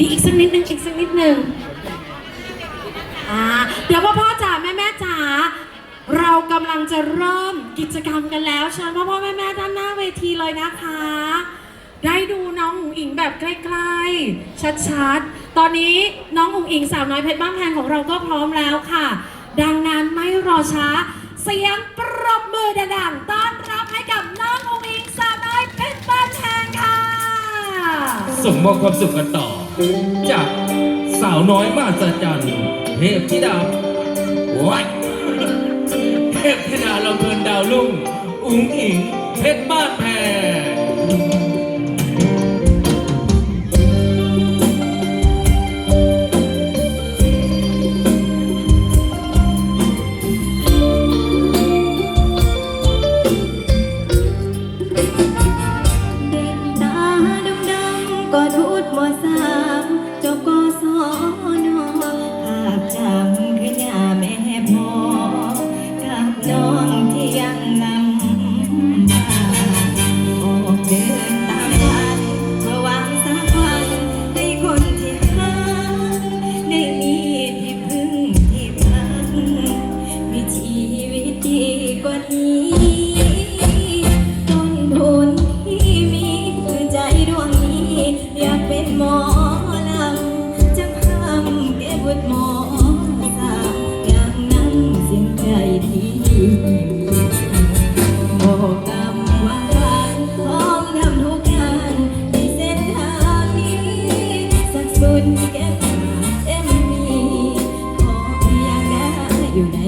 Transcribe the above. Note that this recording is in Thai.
อีกสักนิดนึงอีกสักนิดนึงอ่าเดี๋ยวพ่อพ่อจ๋าแม่แม่จ๋าเรากำลังจะเริ่มกิจกรรมกันแล้วเชิญพ่อพ่อแม่แม่ด้านหน้าเวทีเลยนะคะ ได้ดูน้องอุ๋งอิงแบบใกล้ๆ ชัดๆ ตอนนี้น้องอุ๋งอิงสาวน้อยเพชรบ้านแพงของเราก็พร้อมแล้วค่ะ ดังนั้นไม่รอช้า เสียงปรบมือดังๆต้อน ส่งมอบความสุขกันต่อ จากสาวน้อยมาสจันเทพธิดาวัดเทพธิดาลำเพลินดาวลุ่ง อุ้งอิงเพชรบ้านแพ หมอลำจำคำเก็บทหมอสาอย่างนั้นเสียงใจที่บอกำว่าพร้อมทำทุกงานในเส้นทามีสักสุดแก้วเต็มมีขออยาได้อยู่ใน